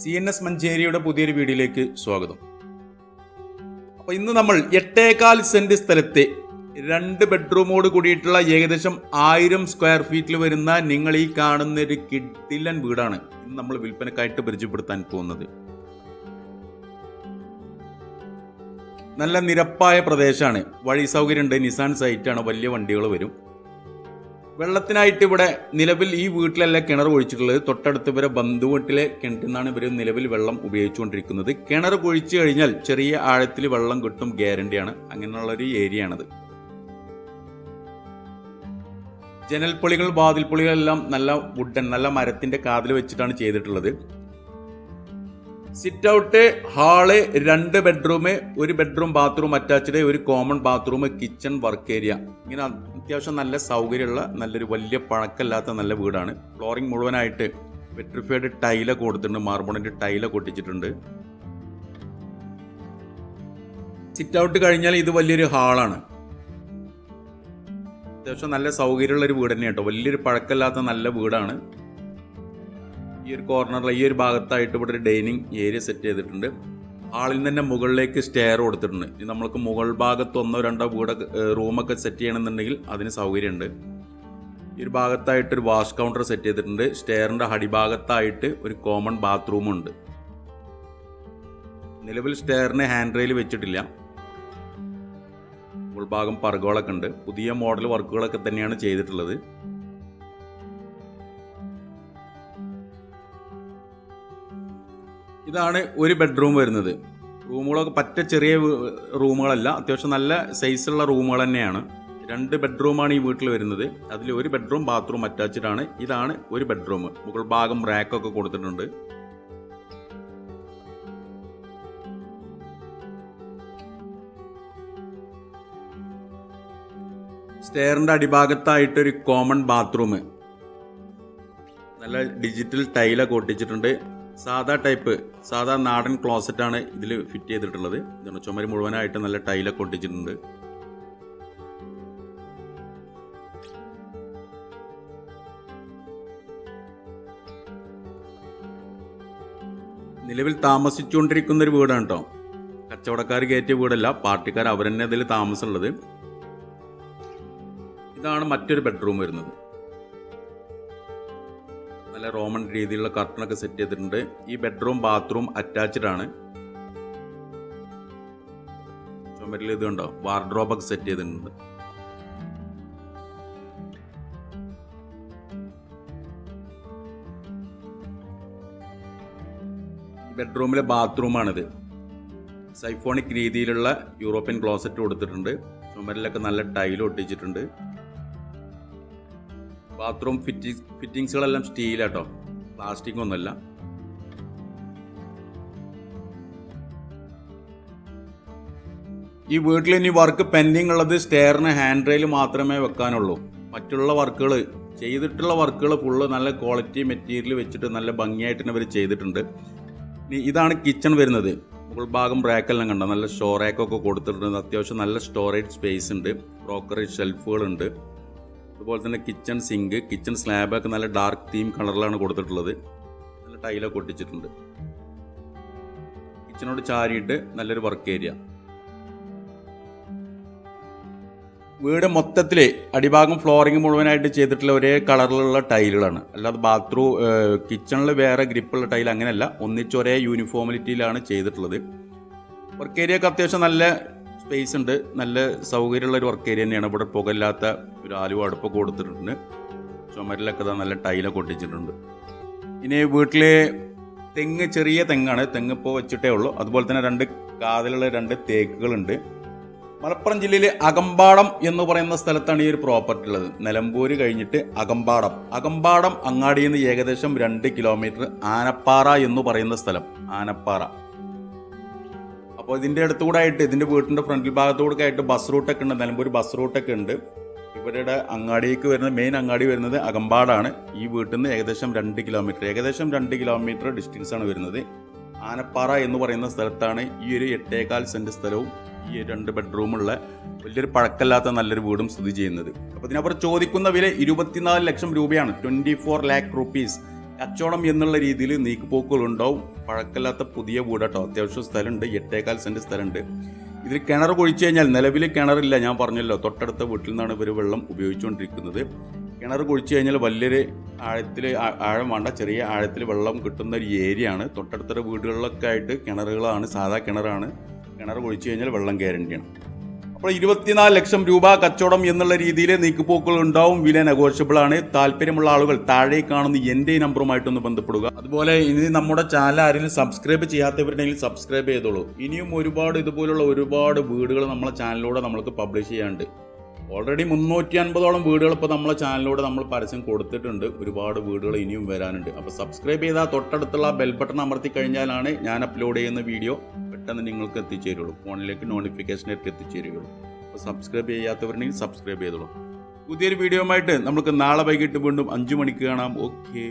C N S മഞ്ചേരിയുടെ പുതിയൊരു വീഡിയോയിലേക്ക് സ്വാഗതം. അപ്പോൾ ഇന്ന് നമ്മൾ എട്ടേകാൽ സെന്റ് സ്ഥലത്തെ രണ്ട് ബെഡ്റൂമോട് കൂടിയിട്ടുള്ള ഏകദേശം ആയിരം സ്ക്വയർ ഫീറ്റിൽ വരുന്ന നിങ്ങൾ ഈ കാണുന്ന ഒരു കിഡിലൻ വീടാണ് ഇന്ന് നമ്മൾ വിൽപ്പനക്കായിട്ട് പരിചയപ്പെടുത്താൻ പോകുന്നത്. നല്ല നിരപ്പായ പ്രദേശമാണ്. വഴി സൗകര്യമുണ്ട്. നിസാൻ സൈറ്റാണ് വലിയ വണ്ടികൾ വരും. വെള്ളത്തിനായിട്ട് ഇവിടെ നിലവിൽ ഈ വീട്ടിലല്ല കിണർ ഒഴിച്ചിട്ടുള്ളത്. തൊട്ടടുത്ത് ഇവരെ ബന്ധുവീട്ടിലെ കിണറ്റിൽ നിന്നാണ് ഇവർ നിലവിൽ വെള്ളം ഉപയോഗിച്ചുകൊണ്ടിരിക്കുന്നത്. കിണർ കുഴിച്ചു കഴിഞ്ഞാൽ ചെറിയ ആഴത്തിൽ വെള്ളം കിട്ടും ഗ്യാരണ്ടിയാണ്. അങ്ങനെയുള്ളൊരു ഏരിയ ആണത് ജനൽപ്പൊളികൾ വാതിൽപ്പൊളികളെല്ലാം നല്ല വുഡൻ നല്ല മരത്തിന്റെ കാതിൽ വെച്ചിട്ടാണ് ചെയ്തിട്ടുള്ളത്. സിറ്റ് ഔട്ട് ഹാൾ രണ്ട് ബെഡ്റൂം ഒരു ബെഡ്റൂം ബാത്റൂം അറ്റാച്ച്ഡ് ഒരു common bathroom kitchen work area. ഇങ്ങനെ അത്യാവശ്യം നല്ല സൗകര്യമുള്ള നല്ലൊരു വലിയ പഴക്കമില്ലാത്ത നല്ല വീടാണ്. ഫ്ലോറിംഗ് മുഴുവനായിട്ട് വെട്രിഫൈഡ് ടൈലൊക്കെ കൊടുത്തിട്ടുണ്ട് മാർബോണിന്റെ ടൈലൊക്കെ ഒട്ടിച്ചിട്ടുണ്ട്. സിറ്റ് ഔട്ട് കഴിഞ്ഞാൽ ഇത് വലിയൊരു ഹാളാണ്. അത്യാവശ്യം നല്ല സൗകര്യമുള്ള ഒരു വീട് തന്നെയാണ് കേട്ടോ വലിയൊരു പഴക്കമില്ലാത്ത നല്ല വീടാണ്. ഈ ഒരു കോർണറിൽ ഈ ഒരു ഭാഗത്തായിട്ട് ഇവിടെ ഒരു ഡൈനിങ് ഏരിയ സെറ്റ് ചെയ്തിട്ടുണ്ട്. ഹാളിൽ തന്നെ മുകളിലേക്ക് സ്റ്റെയർ കൊടുത്തിട്ടുണ്ട്. ഇനി നമ്മൾക്ക് മുകൾ ഭാഗത്ത് ഒന്നോ രണ്ടോ വീടൊക്കെ റൂമൊക്കെ സെറ്റ് ചെയ്യണമെന്നുണ്ടെങ്കിൽ അതിന് സൗകര്യമുണ്ട്. ഈ ഒരു ഭാഗത്തായിട്ട് ഒരു വാഷ് കൗണ്ടർ സെറ്റ് ചെയ്തിട്ടുണ്ട്. സ്റ്റെയറിന്റെ അടിഭാഗത്തായിട്ട് ഒരു കോമൺ ബാത്റൂമും ഉണ്ട്. നിലവിൽ സ്റ്റെയറിന് ഹാൻഡ് റെയിൽ വെച്ചിട്ടില്ല. ഉൾഭാഗം പർഗുകളൊക്കെ ഉണ്ട്. പുതിയ മോഡൽ വർക്കുകളൊക്കെ തന്നെയാണ് ചെയ്തിട്ടുള്ളത്. ഇതാണ് ഒരു ബെഡ്റൂം വരുന്നത്. റൂമുകളൊക്കെ പറ്റ ചെറിയ റൂമുകളല്ല അത്യാവശ്യം നല്ല സൈസുള്ള റൂമുകൾ തന്നെയാണ്. രണ്ട് ബെഡ്റൂമാണ് ഈ വീട്ടിൽ വരുന്നത്. അതിൽ ഒരു ബെഡ്റൂം ബാത്റൂം അറ്റാച്ച്ഡാണ് ഇതാണ് ഒരു ബെഡ്റൂം മുകൾ ഭാഗം റാക്കൊക്കെ കൊടുത്തിട്ടുണ്ട്. സ്റ്റെയറിന്റെ അടിഭാഗത്തായിട്ടൊരു കോമൺ ബാത്റൂം നല്ല ഡിജിറ്റൽ ടൈലൊക്കെ ഒട്ടിച്ചിട്ടുണ്ട്. സാധാ ടൈപ്പ് സാധാ നാടൻ ക്ലോസറ്റ് ആണ് ഇതിൽ ഫിറ്റ് ചെയ്തിട്ടുള്ളത്. ഇതാണ് ചുമര് മുഴുവനായിട്ട് നല്ല ടൈലൊക്കെ ഒട്ടിച്ചിട്ടുണ്ട്. നിലവിൽ താമസിച്ചുകൊണ്ടിരിക്കുന്ന ഒരു വീടാണ് കേട്ടോ കച്ചവടക്കാർ കയറ്റിയ വീടല്ല പാർട്ടിക്കാർ അവരെന്നെ ഇതിൽ താമസമുള്ളത്. ഇതാണ് മറ്റൊരു ബെഡ്റൂം വരുന്നത്. നല്ല റോമൻ രീതിയിലുള്ള കർട്ടനൊക്കെ സെറ്റ് ചെയ്തിട്ടുണ്ട്. ഈ ബെഡ്റൂം ബാത്റൂം അറ്റാച്ച്ഡ് ആണ്. ചുമരിൽ ഇത് കണ്ടോ? വാർഡ്രോബ് ഒക്കെ സെറ്റ് ചെയ്തിട്ടുണ്ട്. ബെഡ്റൂമിലെ ബാത്റൂമാണിത് സൈഫോണിക് രീതിയിലുള്ള യൂറോപ്യൻ ക്ലോസറ്റ് കൊടുത്തിട്ടുണ്ട്. ചുമരിലൊക്കെ നല്ല ടൈൽ ഒട്ടിച്ചിട്ടുണ്ട്. ബാത്റൂം ഫിറ്റി ഫിറ്റിങ്സുകളെല്ലാം സ്റ്റീലാട്ടോ പ്ലാസ്റ്റിക് ഒന്നുമല്ല. ഈ വീട്ടിൽ ഇനി വർക്ക് പെൻഡിങ് ഉള്ളത് സ്റ്റെയറിന് ഹാൻഡ് റെയിൽ മാത്രമേ വെക്കാനുള്ളൂ. മറ്റുള്ള വർക്കുകൾ ചെയ്തിട്ടുള്ള വർക്കുകൾ ഫുള്ള് നല്ല ക്വാളിറ്റി മെറ്റീരിയൽ വെച്ചിട്ട് നല്ല ഭംഗിയായിട്ട് ഇവർ ചെയ്തിട്ടുണ്ട്. ഇനി ഇതാണ് കിച്ചൺ വരുന്നത്. മുകൾ ഭാഗം റാക്കെല്ലാം കണ്ടോ? നല്ല സ്റ്റോറേക്കൊക്കെ കൊടുത്തിട്ടുണ്ട്. അത്യാവശ്യം നല്ല സ്റ്റോറേജ് സ്പേസ് ഉണ്ട്. ക്രോക്കറി ഷെൽഫുകളുണ്ട് അതുപോലെ തന്നെ കിച്ചൺ സിങ്ക് കിച്ചൺ സ്ലാബൊക്കെ നല്ല ഡാർക്ക് തീം കളറിലാണ് കൊടുത്തിട്ടുള്ളത്. നല്ല ടൈലൊക്കെ ഒട്ടിച്ചിട്ടുണ്ട്. കിച്ചണോട് ചാരിയിട്ട് നല്ലൊരു വർക്ക് ഏരിയ വീട് മൊത്തത്തിൽ അടിഭാഗം ഫ്ലോറിംഗ് മുഴുവനായിട്ട് ചെയ്തിട്ടുള്ള ഒരേ കളറിലുള്ള ടൈലുകളാണ് അല്ലാതെ ബാത്റൂം കിച്ചണിൽ വേറെ ഗ്രിപ്പുള്ള ടൈൽ അങ്ങനെയല്ല. ഒന്നിച്ച് ഒരേ യൂണിഫോമിലിറ്റിയിലാണ് ചെയ്തിട്ടുള്ളത്. വർക്ക് ഏരിയ ഒക്കെ അത്യാവശ്യം നല്ല സ്പേസ് ഉണ്ട്. നല്ല സൗകര്യമുള്ള ഒരു വർക്ക് ഏരിയ തന്നെയാണ്. ഇവിടെ പുകയില്ലാത്ത ഒരു ആലുവ അടുപ്പൊക്കെ കൊടുത്തിട്ടുണ്ട്. ചുമരിലൊക്കെ നല്ല ടൈലൊക്കെ ഒട്ടിച്ചിട്ടുണ്ട്. ഇനി വീട്ടിൽ തെങ്ങ് ചെറിയ തെങ്ങാണ്. തെങ്ങ് ഇപ്പോൾ വെച്ചിട്ടേ ഉള്ളൂ. അതുപോലെ തന്നെ രണ്ട് കാതിലുള്ള രണ്ട് തേക്കുകളുണ്ട്. മലപ്പുറം ജില്ലയിലെ അകമ്പാടം എന്ന് പറയുന്ന സ്ഥലത്താണ് ഈ ഒരു പ്രോപ്പർട്ടി ഉള്ളത്. നിലമ്പൂര് കഴിഞ്ഞിട്ട് അകമ്പാടം. അകമ്പാടം അങ്ങാടിയിൽ നിന്ന് ഏകദേശം രണ്ട് കിലോമീറ്റർ ആനപ്പാറ എന്ന് പറയുന്ന സ്ഥലം. ആനപ്പാറ. അപ്പോൾ ഇതിന്റെ അടുത്തുകൂടെ ആയിട്ട് ഇതിന്റെ വീട്ടിന്റെ ഫ്രണ്ടിൽ ഭാഗത്തുകൂടെ ആയിട്ട് ബസ് റൂട്ടൊക്കെ ഉണ്ട്. നിലമ്പൂർ ബസ് റൂട്ടൊക്കെ ഉണ്ട്. ഇവരുടെ അങ്ങാടിക്ക് വരുന്ന മെയിൻ അങ്ങാടി വരുന്നത് അകമ്പാടാണ്. ഈ വീട്ടിൽ നിന്ന് ഏകദേശം രണ്ട് കിലോമീറ്റർ ഏകദേശം രണ്ട് കിലോമീറ്റർ ഡിസ്റ്റൻസ് ആണ് വരുന്നത്. ആനപ്പാറ എന്ന് പറയുന്ന സ്ഥലത്താണ് ഈ ഒരു എട്ടേകാൽ സെന്റ് സ്ഥലവും ഈ രണ്ട് ബെഡ്റൂമുള്ള വലിയൊരു പഴക്കല്ലാത്ത നല്ലൊരു വീടും സ്ഥിതി ചെയ്യുന്നത്. അപ്പോൾ ഇതിനപ്പുറം ചോദിക്കുന്ന വില ഇരുപത്തിനാല് ലക്ഷം രൂപയാണ്. ട്വന്റി ഫോർ ലാക്ക് റുപ്പീസ് കച്ചവടം എന്നുള്ള രീതിയിൽ നീക്കുപോക്കുകൾ ഉണ്ടാവും പഴക്കല്ലാത്ത പുതിയ വീടാട്ടോ. അത്യാവശ്യം സ്ഥലമുണ്ട്. എട്ടേകാൽ സെന്റ് സ്ഥലമുണ്ട്. ഇതിൽ കിണർ കുഴിച്ചു കഴിഞ്ഞാൽ നിലവിൽ കിണറില്ല. ഞാൻ പറഞ്ഞല്ലോ തൊട്ടടുത്ത വീട്ടിൽ നിന്നാണ് ഇവർ വെള്ളം ഉപയോഗിച്ചുകൊണ്ടിരിക്കുന്നത്. കിണർ കുഴിച്ചു കഴിഞ്ഞാൽ വലിയൊരു ആഴത്തിൽ ആഴം വേണ്ട ചെറിയ ആഴത്തിൽ വെള്ളം കിട്ടുന്ന ഒരു ഏരിയ ആണ് തൊട്ടടുത്ത വീടുകളിലൊക്കെ ആയിട്ട് കിണറുകളാണ് സാധാ കിണറാണ്. കിണർ കുഴിച്ചു കഴിഞ്ഞാൽ വെള്ളം ഗ്യാരണ്ടിയാണ് അപ്പോൾ ഇരുപത്തിനാല് ലക്ഷം രൂപ കച്ചവടം എന്നുള്ള രീതിയിൽ നീക്കുപോക്കുകൾ ഉണ്ടാവും. വില നെഗോഷ്യബിൾ ആണ്. താല്പര്യമുള്ള ആളുകൾ താഴെ കാണുന്ന എന്റെ നമ്പറുമായിട്ടൊന്ന് ബന്ധപ്പെടുക. അതുപോലെ ഇനി നമ്മുടെ ചാനൽ ആരെങ്കിലും സബ്സ്ക്രൈബ് ചെയ്യാത്തവരുണ്ടെങ്കിൽ സബ്സ്ക്രൈബ് ചെയ്തോളൂ. ഇനിയും ഒരുപാട് ഇതുപോലുള്ള ഒരുപാട് വീടുകൾ നമ്മളെ ചാനലിലൂടെ നമ്മൾക്ക് പബ്ലിഷ് ചെയ്യാണ്ട് ഓൾറെഡി മുന്നൂറ്റി അൻപതോളം വീടുകൾ ഇപ്പോൾ നമ്മളെ ചാനലിലൂടെ നമ്മൾ പരസ്യം കൊടുത്തിട്ടുണ്ട്. ഒരുപാട് വീടുകൾ ഇനിയും വരാനുണ്ട്. അപ്പോൾ സബ്സ്ക്രൈബ് ചെയ്താൽ തൊട്ടടുത്തുള്ള ബെൽ ബട്ടൺ അമർത്തി കഴിഞ്ഞാലാണ് ഞാൻ അപ്ലോഡ് ചെയ്യുന്ന വീഡിയോ പെട്ടെന്ന് നിങ്ങൾക്ക് എത്തിച്ചേരുള്ളൂ. ഫോണിലേക്ക് നോട്ടിഫിക്കേഷനായിട്ട് എത്തിച്ചേരുകയുള്ളൂ. അപ്പോൾ സബ്സ്ക്രൈബ് ചെയ്യാത്തവരുണ്ടെങ്കിൽ സബ്സ്ക്രൈബ് ചെയ്തോളൂ. പുതിയൊരു വീഡിയോ ആയിട്ട് നമുക്ക് നാളെ വൈകിട്ട് വീണ്ടും അഞ്ചു മണിക്ക് കാണാം. ഓക്കെ